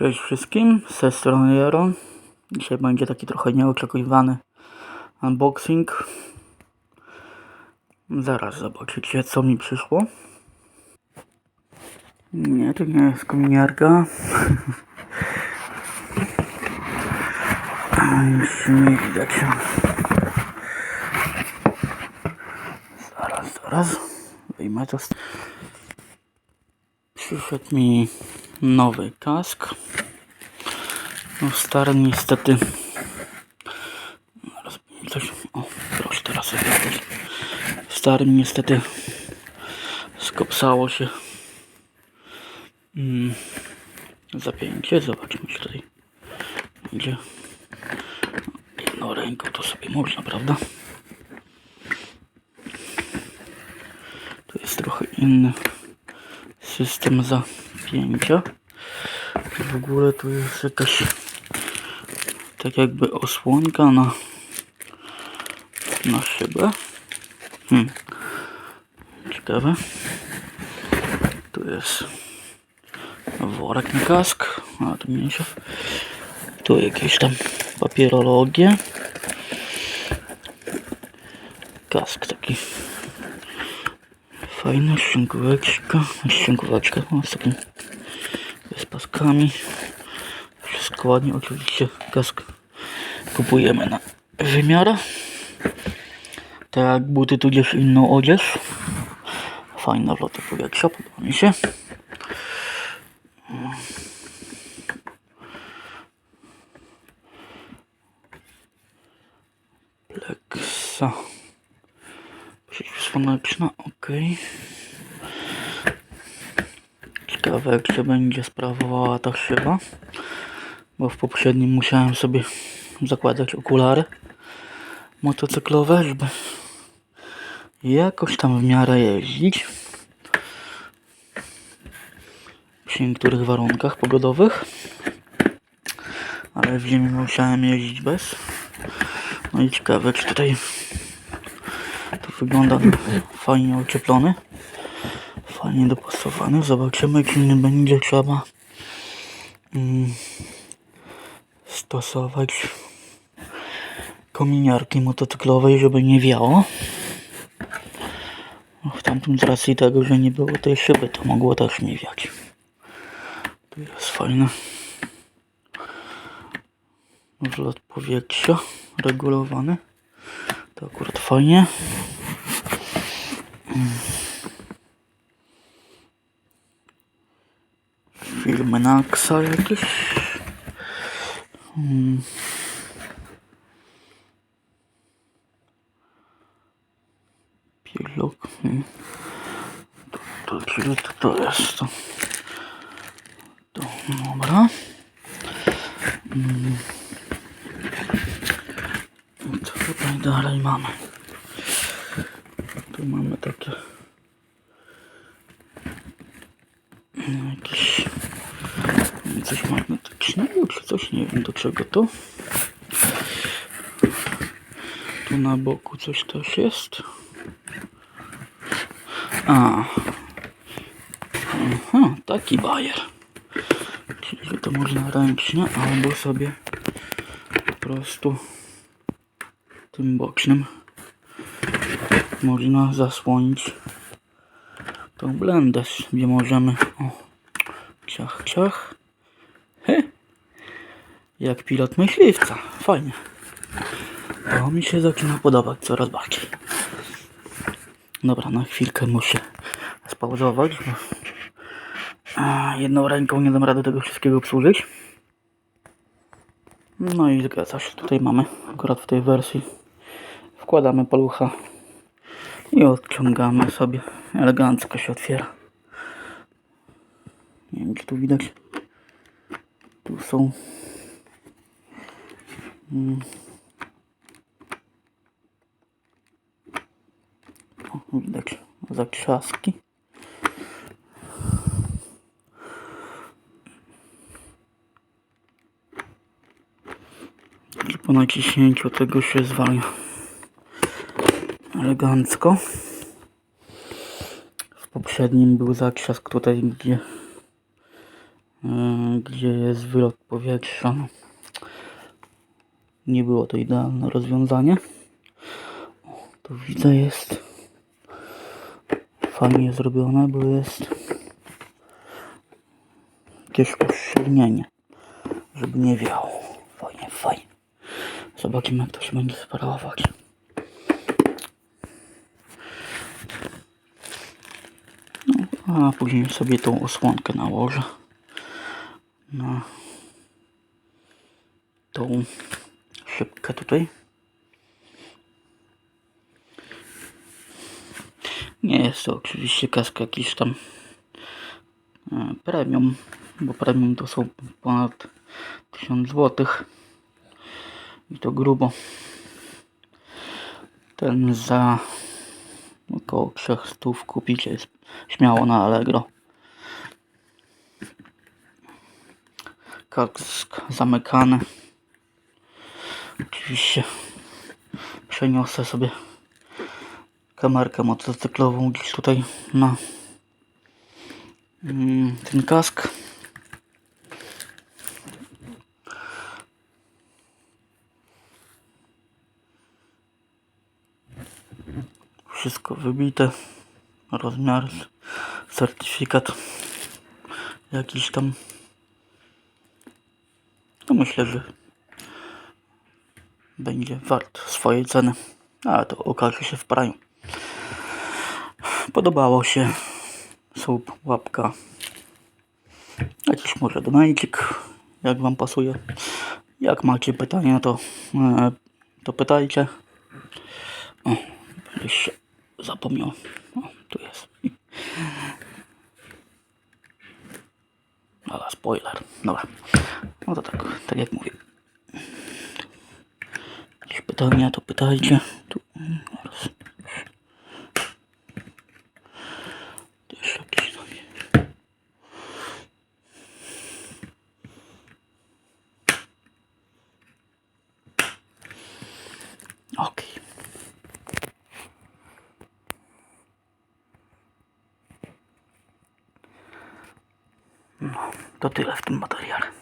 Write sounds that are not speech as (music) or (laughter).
Cześć wszystkim, ze strony Jero. Dzisiaj będzie taki trochę nieoczekiwany unboxing. Zaraz zobaczycie co mi przyszło. Nie, to nie jest kominiarka. (laughs) Już nie widać. Zaraz, zaraz. Wyjmę to. Przyszedł mi nowy kask. No stary niestety. Coś. O, proszę teraz sobie jakoś. Starym niestety skopsało się. Mm, zapięcie. Zobaczmy czy tutaj idzie. Jedną ręką to sobie można, prawda? Tu jest trochę inny system zapięcia. W ogóle tu jest jakaś tak jakby osłonka na na szybę. Hmm. Ciekawe. Tu jest worek na kask, a tu mniejsza. Tu jakieś tam papierologie. Kask taki fajny, ściągóweczka, ściągóweczka no, z takim z paskami. Wszystko ładnie, oczywiście kask kupujemy na wymiarę. Tak jak buty, tudzież inną odzież. Fajna wlota powietrza, podoba mi się. Pleksa. Przeciwsłoneczna, ok. Ciekawe się będzie sprawowała ta szyba. Bo w poprzednim musiałem sobie zakładać okulary motocyklowe, żeby jakoś tam w miarę jeździć. Przy niektórych warunkach pogodowych. Ale w ziemi musiałem jeździć bez. No i ciekawe, czy tutaj to wygląda fajnie ocieplony. Fajnie dopasowany. Zobaczymy, czy nie będzie trzeba mm, stosować kominiarki motocyklowej, żeby nie wiało. No, W tamtym z racji tego, że nie było tej szyby, to mogło też nie wiać. Tu jest fajny wlot powietrza regulowany. To akurat fajnie. Filmy Naxa jakieś. Hmm. Pilok. Hmm. To, to, czyli to, to jest to. Dobra. Mm. I tutaj dalej mamy? Tu mamy takie no, jakieś coś magnetycznego czy coś, nie wiem do czego to. Tu na boku coś też jest. A. Aha, taki bajer. Czyli to można ręcznie albo sobie po prostu tym bocznym można zasłonić tą blendę, gdzie możemy o, ciach, ciach. Jak pilot myśliwca. Fajnie. To mi się zaczyna podobać coraz bardziej. Dobra, na chwilkę muszę spauzować, jedną ręką nie dam rady tego wszystkiego obsłużyć. No i zgadza się, tutaj mamy akurat w tej wersji wkładamy palucha i odciągamy sobie. Elegancko się otwiera. Nie wiem, czy tu widać. Tu są mm. zakrzaski. I po naciśnięciu tego się zwalnia elegancko. W poprzednim był zakrzask tutaj, gdzie e, gdzie jest wylot powietrza. Nie było to idealne rozwiązanie. O, tu widzę jest fajnie zrobione, bo jest jakieś uszczelnienie, żeby nie wiało. Fajnie, fajnie. Zobaczymy jak to się będzie sprawować. No, a później sobie tą osłonkę nałożę na tą szybkę tutaj. Nie jest to oczywiście kask jakiś tam e, premium, bo premium to są ponad 1000 zł i to grubo. Ten za około 300 kupicie jest śmiało na Allegro. Kask zamykany. Oczywiście przeniosę sobie kamerkę motocyklową gdzieś tutaj na mm, ten kask. Wszystko wybite. Rozmiar, certyfikat jakiś tam. No myślę, że będzie wart swojej ceny. A to okaże się w praniu. Podobało się. Słup, łapka. Jakiś może donajcik, jak wam pasuje. Jak macie pytania, to, e, to pytajcie. O, jeszcze zapomniał. O, tu jest. Ale spoiler. Dobra. No to tak, tak jak mówię. Pytania, to pytajcie. Tu, takie. Okej. No, to tyle w tym materiale.